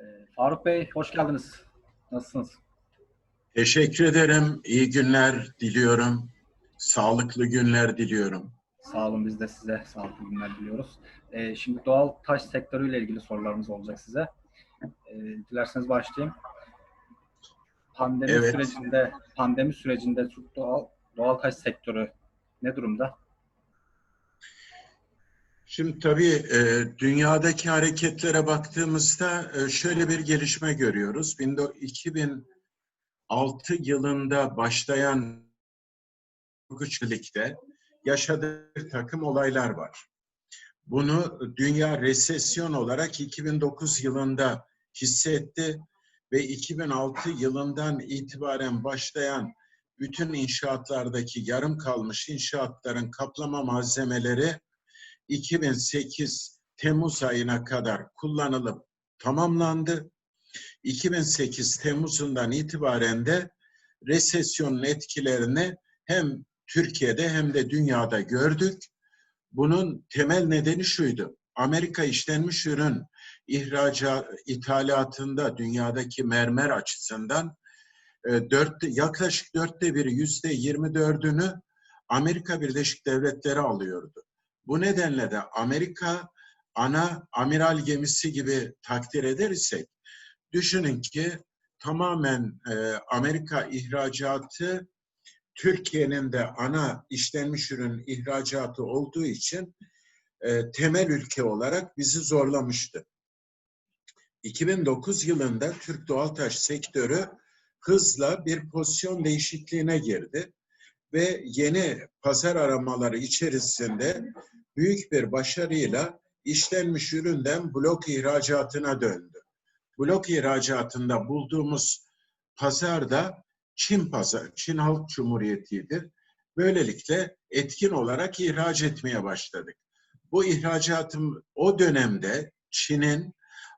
Ee, Faruk Bey hoş geldiniz. Nasılsınız? Teşekkür ederim. İyi günler diliyorum. Sağlıklı günler diliyorum. Sağ olun biz de size sağlıklı günler diliyoruz. Ee, şimdi doğal taş sektörüyle ilgili sorularımız olacak size. Ee, dilerseniz başlayayım. Pandemi Evet. sürecinde pandemi sürecinde doğal doğal taş sektörü ne durumda? Şimdi tabii e, dünyadaki hareketlere baktığımızda e, şöyle bir gelişme görüyoruz. 2006 yılında başlayan güçlükte yaşadığı takım olaylar var. Bunu dünya resesyon olarak 2009 yılında hissetti ve 2006 yılından itibaren başlayan bütün inşaatlardaki yarım kalmış inşaatların kaplama malzemeleri 2008 Temmuz ayına kadar kullanılıp tamamlandı. 2008 Temmuz'undan itibaren de resesyonun etkilerini hem Türkiye'de hem de dünyada gördük. Bunun temel nedeni şuydu. Amerika işlenmiş ürün ihracat ithalatında dünyadaki mermer açısından e, dörtte, yaklaşık dörtte biri yüzde yirmi dördünü Amerika Birleşik Devletleri alıyordu. Bu nedenle de Amerika ana amiral gemisi gibi takdir eder isek düşünün ki tamamen e, Amerika ihracatı Türkiye'nin de ana işlenmiş ürün ihracatı olduğu için e, temel ülke olarak bizi zorlamıştı. 2009 yılında Türk Doğaltaş sektörü hızla bir pozisyon değişikliğine girdi ve yeni pazar aramaları içerisinde büyük bir başarıyla işlenmiş üründen blok ihracatına döndü. Blok ihracatında bulduğumuz pazarda Çin pazar, Çin Halk Cumhuriyeti'dir. Böylelikle etkin olarak ihraç etmeye başladık. Bu ihracatım o dönemde Çin'in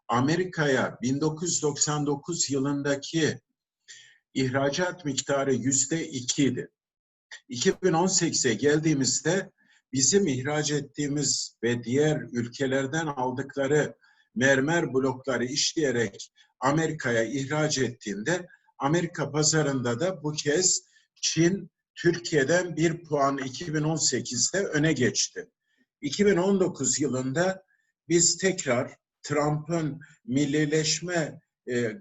Amerika'ya 1999 yılındaki ihracat miktarı yüzde ikiydi. 2018'e geldiğimizde bizim ihraç ettiğimiz ve diğer ülkelerden aldıkları mermer blokları işleyerek Amerika'ya ihraç ettiğinde Amerika pazarında da bu kez Çin Türkiye'den bir puan 2018'de öne geçti. 2019 yılında biz tekrar Trump'ın millileşme e,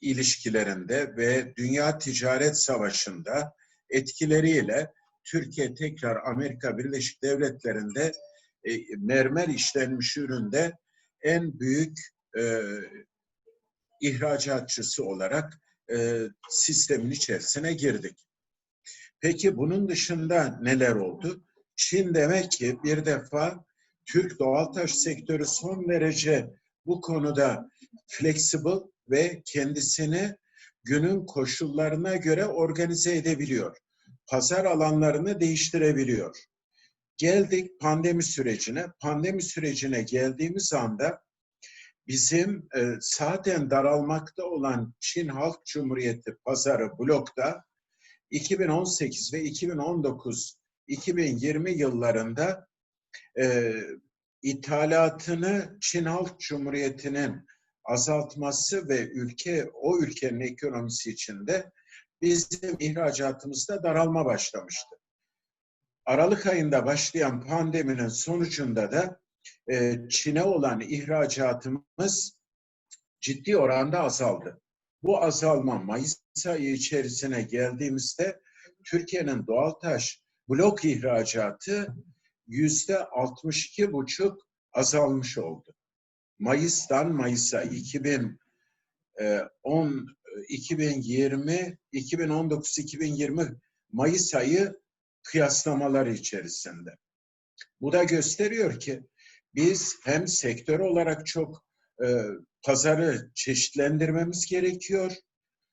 ilişkilerinde ve dünya ticaret savaşında etkileriyle Türkiye tekrar Amerika Birleşik Devletleri'nde e, mermer işlenmiş üründe en büyük e, ihracatçısı olarak e, sistemin içerisine girdik. Peki bunun dışında neler oldu? Çin demek ki bir defa Türk doğaltaş sektörü son derece bu konuda flexible ve kendisini günün koşullarına göre organize edebiliyor. Pazar alanlarını değiştirebiliyor. Geldik pandemi sürecine. Pandemi sürecine geldiğimiz anda bizim e, zaten daralmakta olan Çin Halk Cumhuriyeti pazarı blokta 2018 ve 2019 2020 yıllarında e, ithalatını Çin Halk Cumhuriyeti'nin azaltması ve ülke o ülkenin ekonomisi içinde bizim ihracatımızda daralma başlamıştı. Aralık ayında başlayan pandeminin sonucunda da e, Çin'e olan ihracatımız ciddi oranda azaldı. Bu azalma Mayıs ayı içerisine geldiğimizde Türkiye'nin doğaltaş blok ihracatı yüzde 62 buçuk azalmış oldu. Mayıs'tan Mayıs'a 2010 2020 2019 2020 Mayıs ayı kıyaslamaları içerisinde. Bu da gösteriyor ki biz hem sektör olarak çok e, pazarı çeşitlendirmemiz gerekiyor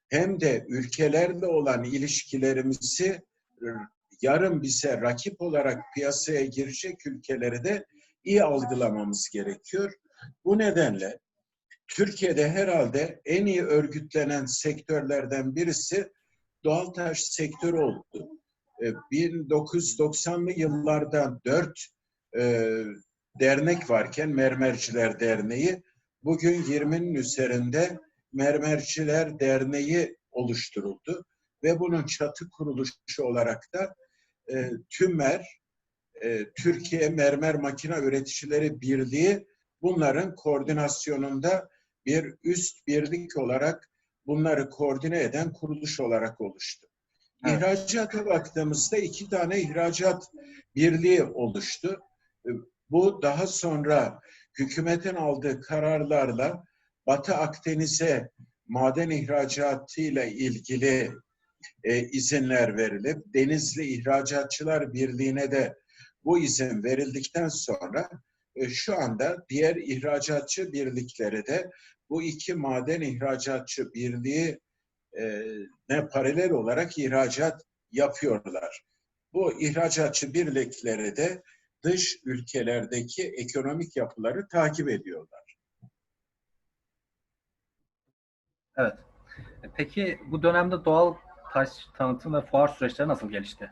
hem de ülkelerle olan ilişkilerimizi e, yarın bize rakip olarak piyasaya girecek ülkeleri de iyi algılamamız gerekiyor. Bu nedenle Türkiye'de herhalde en iyi örgütlenen sektörlerden birisi doğaltaş sektörü oldu. 1990'lı yıllardan dört e, dernek varken Mermerciler Derneği bugün 20'nin üzerinde Mermerciler Derneği oluşturuldu ve bunun çatı kuruluşu olarak da e, TÜMER, e, Türkiye Mermer Makine Üreticileri Birliği bunların koordinasyonunda bir üst birlik olarak bunları koordine eden kuruluş olarak oluştu. Evet. İhracata baktığımızda iki tane ihracat birliği oluştu. E, Bu daha sonra hükümetin aldığı kararlarla Batı Akdeniz'e maden ihracatıyla ilgili e, izinler verilip Denizli İhracatçılar Birliği'ne de bu izin verildikten sonra şu anda diğer ihracatçı birlikleri de bu iki maden ihracatçı birliği e, ne paralel olarak ihracat yapıyorlar. Bu ihracatçı birlikleri de dış ülkelerdeki ekonomik yapıları takip ediyorlar. Evet. E, Peki bu dönemde doğal taş tanıtım ve fuar süreçleri nasıl gelişti?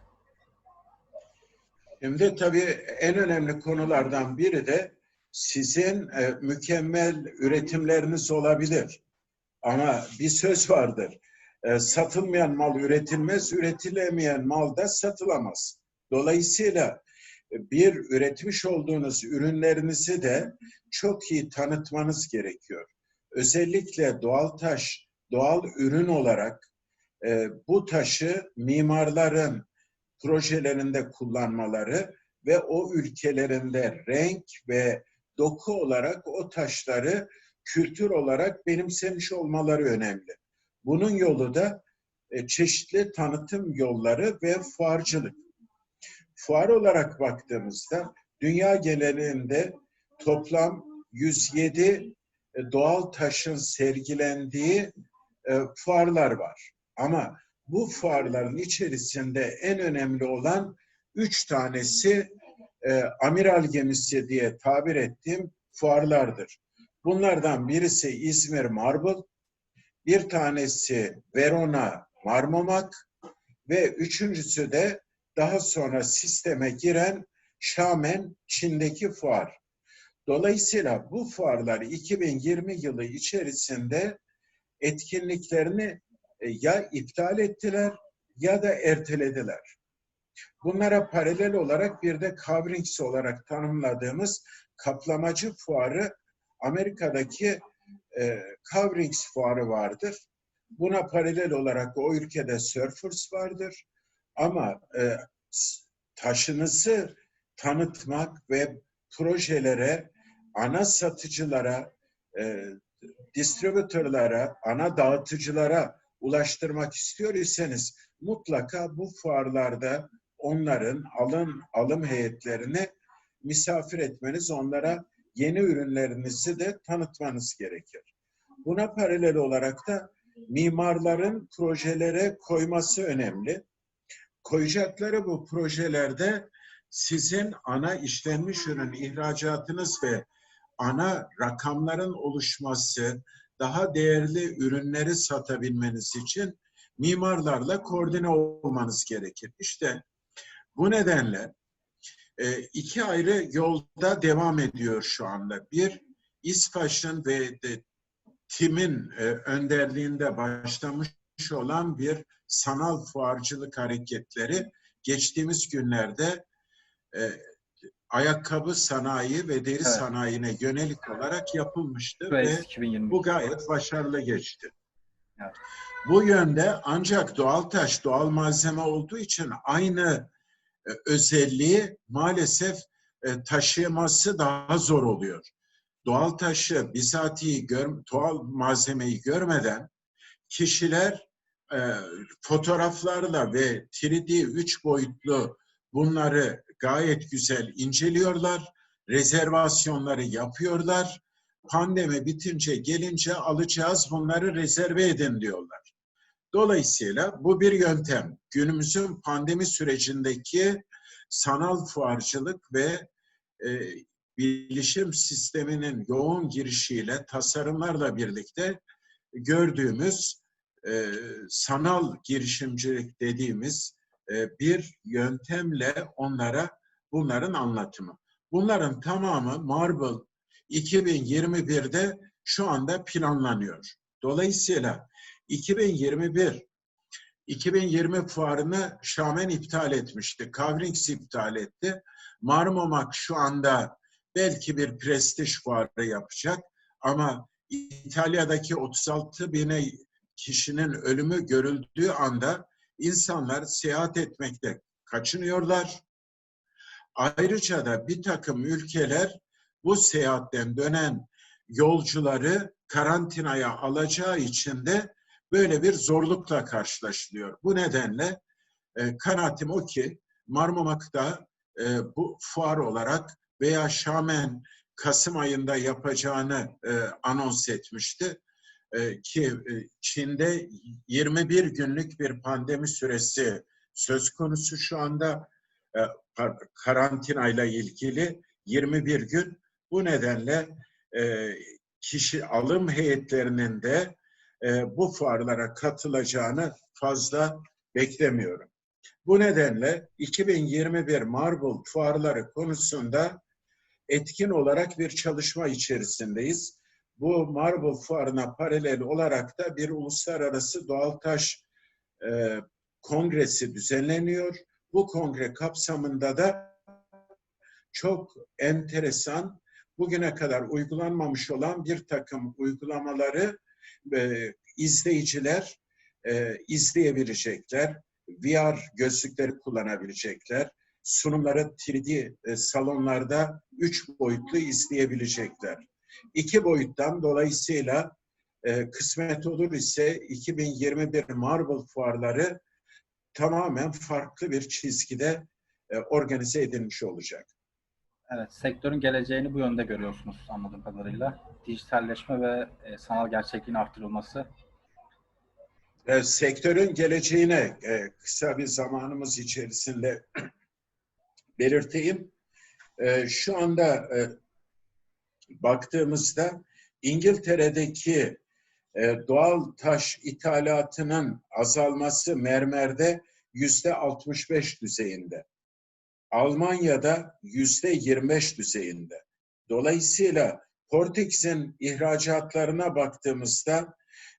Şimdi tabii en önemli konulardan biri de sizin e, mükemmel üretimleriniz olabilir. Ama bir söz vardır. E, satılmayan mal üretilmez, üretilemeyen mal da satılamaz. Dolayısıyla e, bir üretmiş olduğunuz ürünlerinizi de çok iyi tanıtmanız gerekiyor. Özellikle doğal taş, doğal ürün olarak e, bu taşı mimarların projelerinde kullanmaları ve o ülkelerinde renk ve doku olarak o taşları kültür olarak benimsemiş olmaları önemli. Bunun yolu da e, çeşitli tanıtım yolları ve fuarcılık. Fuar olarak baktığımızda dünya genelinde toplam 107 e, doğal taşın sergilendiği e, fuarlar var. Ama bu fuarların içerisinde en önemli olan üç tanesi e, amiral gemisi diye tabir ettiğim fuarlardır. Bunlardan birisi İzmir Marble, bir tanesi Verona Marmomak ve üçüncüsü de daha sonra sisteme giren Şamen Çin'deki fuar. Dolayısıyla bu fuarlar 2020 yılı içerisinde etkinliklerini ya iptal ettiler ya da ertelediler. Bunlara paralel olarak bir de Cavrings olarak tanımladığımız kaplamacı fuarı Amerika'daki e, Cavrings fuarı vardır. Buna paralel olarak o ülkede Surfers vardır. Ama e, taşınızı tanıtmak ve projelere, ana satıcılara, e, distribütörlere, ana dağıtıcılara ulaştırmak istiyor iseniz mutlaka bu fuarlarda onların alım alım heyetlerini misafir etmeniz, onlara yeni ürünlerinizi de tanıtmanız gerekir. Buna paralel olarak da mimarların projelere koyması önemli. Koyacakları bu projelerde sizin ana işlenmiş ürün ihracatınız ve ana rakamların oluşması, daha değerli ürünleri satabilmeniz için mimarlarla koordine olmanız gerekir. İşte bu nedenle e, iki ayrı yolda devam ediyor şu anda. Bir, İSPAŞ'ın ve de, TİM'in e, önderliğinde başlamış olan bir sanal fuarcılık hareketleri geçtiğimiz günlerde e, ayakkabı sanayi ve deri Evet. sanayine yönelik olarak yapılmıştı Ve ve 2020. bu gayet başarılı geçti. Evet. Bu yönde ancak doğal taş, doğal malzeme olduğu için aynı e, özelliği maalesef e, taşıması daha zor oluyor. Doğal taşı bizatihi gör, doğal malzemeyi görmeden kişiler e, fotoğraflarla ve 3D üç boyutlu bunları gayet güzel inceliyorlar, rezervasyonları yapıyorlar. Pandemi bitince gelince alacağız bunları rezerve edin diyorlar. Dolayısıyla bu bir yöntem. Günümüzün pandemi sürecindeki sanal fuarcılık ve e, bilişim sisteminin yoğun girişiyle, tasarımlarla birlikte gördüğümüz e, sanal girişimcilik dediğimiz bir yöntemle onlara bunların anlatımı. Bunların tamamı Marble 2021'de şu anda planlanıyor. Dolayısıyla 2021 2020 fuarını Şamen iptal etmişti. Kavrings iptal etti. Marmomak şu anda belki bir prestij fuarı yapacak ama İtalya'daki 36 bine kişinin ölümü görüldüğü anda insanlar seyahat etmekte kaçınıyorlar. Ayrıca da bir takım ülkeler bu seyahatten dönen yolcuları karantinaya alacağı için de böyle bir zorlukla karşılaşılıyor. Bu nedenle e, kanaatim o ki Marmamak'ta e, bu fuar olarak veya Şamen Kasım ayında yapacağını e, anons etmişti. E, ki e, Çin'de 21 günlük bir pandemi süresi söz konusu şu anda e, karantinayla ilgili 21 gün. Bu nedenle e, kişi alım heyetlerinin de e, bu fuarlara katılacağını fazla beklemiyorum. Bu nedenle 2021 Marble fuarları konusunda etkin olarak bir çalışma içerisindeyiz. Bu Marble fuarına paralel olarak da bir uluslararası doğal taş e, kongresi düzenleniyor. Bu kongre kapsamında da çok enteresan, bugüne kadar uygulanmamış olan bir takım uygulamaları e, izleyiciler e, izleyebilecekler. VR gözlükleri kullanabilecekler. Sunumları 3D e, salonlarda üç boyutlu izleyebilecekler. İki boyuttan dolayısıyla e, kısmet olur ise 2021 Marvel fuarları tamamen farklı bir çizgide e, organize edilmiş olacak. Evet, sektörün geleceğini bu yönde görüyorsunuz anladığım kadarıyla. Dijitalleşme ve e, sanal gerçekliğin artırılması. E, sektörün geleceğine e, kısa bir zamanımız içerisinde belirteyim. E, şu anda e, baktığımızda İngiltere'deki e, doğal taş ithalatının azalması mermerde yüzde 65 düzeyinde. Almanya'da yüzde 25 düzeyinde. Dolayısıyla Portex'in ihracatlarına baktığımızda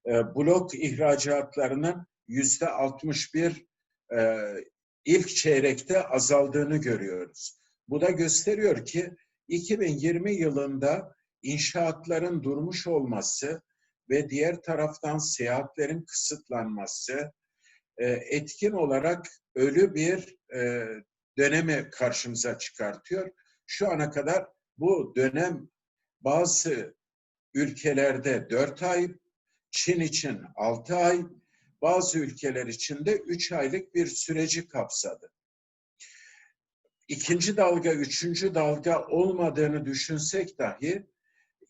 e, blok ihracatlarının yüzde 61 e, ilk çeyrekte azaldığını görüyoruz. Bu da gösteriyor ki 2020 yılında inşaatların durmuş olması ve diğer taraftan seyahatlerin kısıtlanması e, etkin olarak ölü bir e, dönemi karşımıza çıkartıyor. Şu ana kadar bu dönem bazı ülkelerde dört ay, Çin için altı ay, bazı ülkeler için de üç aylık bir süreci kapsadı. İkinci dalga, üçüncü dalga olmadığını düşünsek dahi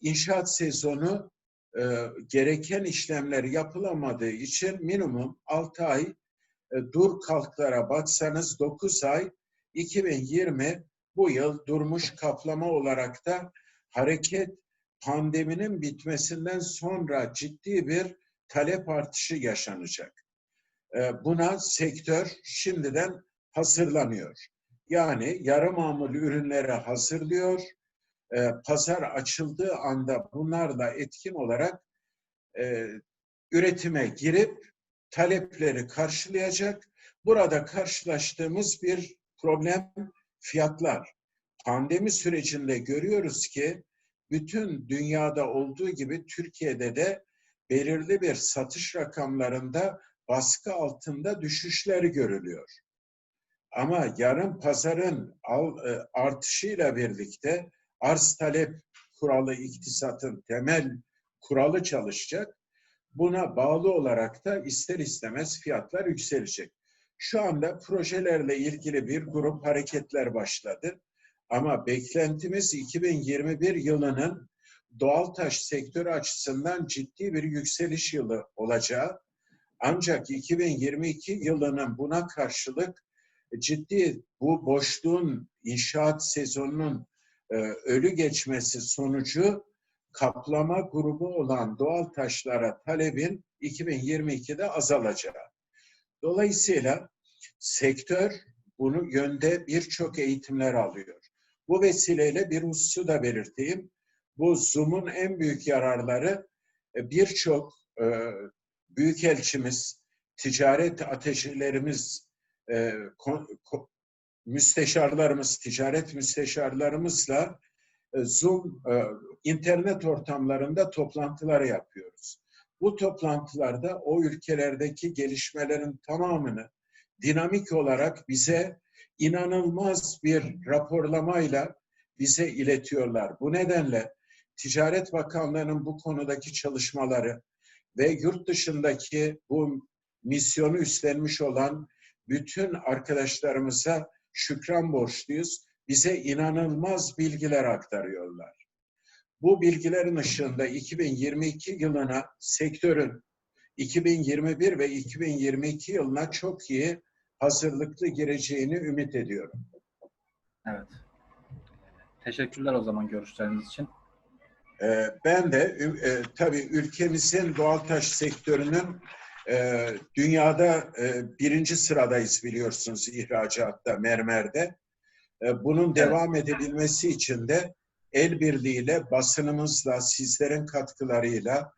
inşaat sezonu e, gereken işlemler yapılamadığı için minimum altı ay e, dur kalklara baksanız dokuz ay 2020 bu yıl durmuş kaplama olarak da hareket pandeminin bitmesinden sonra ciddi bir talep artışı yaşanacak. Ee, buna sektör şimdiden hazırlanıyor. Yani yarı mamul ürünleri hazırlıyor. Ee, pazar açıldığı anda bunlarla etkin olarak e, üretime girip talepleri karşılayacak. Burada karşılaştığımız bir problem fiyatlar. Pandemi sürecinde görüyoruz ki bütün dünyada olduğu gibi Türkiye'de de belirli bir satış rakamlarında baskı altında düşüşleri görülüyor. Ama yarın pazarın e, artışıyla birlikte arz talep kuralı iktisatın temel kuralı çalışacak. Buna bağlı olarak da ister istemez fiyatlar yükselecek. Şu anda projelerle ilgili bir grup hareketler başladı. Ama beklentimiz 2021 yılının doğal taş sektörü açısından ciddi bir yükseliş yılı olacağı. Ancak 2022 yılının buna karşılık ciddi bu boşluğun inşaat sezonunun e, ölü geçmesi sonucu kaplama grubu olan doğal taşlara talebin 2022'de azalacağı. Dolayısıyla sektör bunu yönde birçok eğitimler alıyor. Bu vesileyle bir hususu da belirteyim. bu Zoom'un en büyük yararları e, birçok e, büyükelçimiz, ticaret ateşilerimiz, e, ko- ko- müsteşarlarımız, ticaret müsteşarlarımızla e, Zoom e, internet ortamlarında toplantılar yapıyoruz. Bu toplantılarda o ülkelerdeki gelişmelerin tamamını dinamik olarak bize inanılmaz bir raporlamayla bize iletiyorlar. Bu nedenle Ticaret Bakanlığı'nın bu konudaki çalışmaları ve yurt dışındaki bu misyonu üstlenmiş olan bütün arkadaşlarımıza şükran borçluyuz. Bize inanılmaz bilgiler aktarıyorlar. Bu bilgilerin ışığında 2022 yılına sektörün 2021 ve 2022 yılına çok iyi hazırlıklı gireceğini ümit ediyorum. Evet. Teşekkürler o zaman görüşleriniz için. Ee, Ben de e, tabii ülkemizin doğal taş sektörünün e, dünyada e, birinci sıradayız biliyorsunuz ihracatta, mermerde. E, bunun devam edebilmesi için de el birliğiyle, basınımızla, sizlerin katkılarıyla,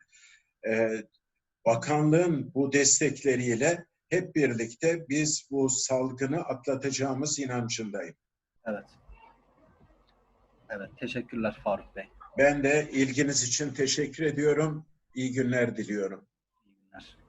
e, bakanlığın bu destekleriyle hep birlikte biz bu salgını atlatacağımız inancındayım. Evet. Evet. Teşekkürler Faruk Bey. Ben de ilginiz için teşekkür ediyorum. İyi günler diliyorum. İyi günler.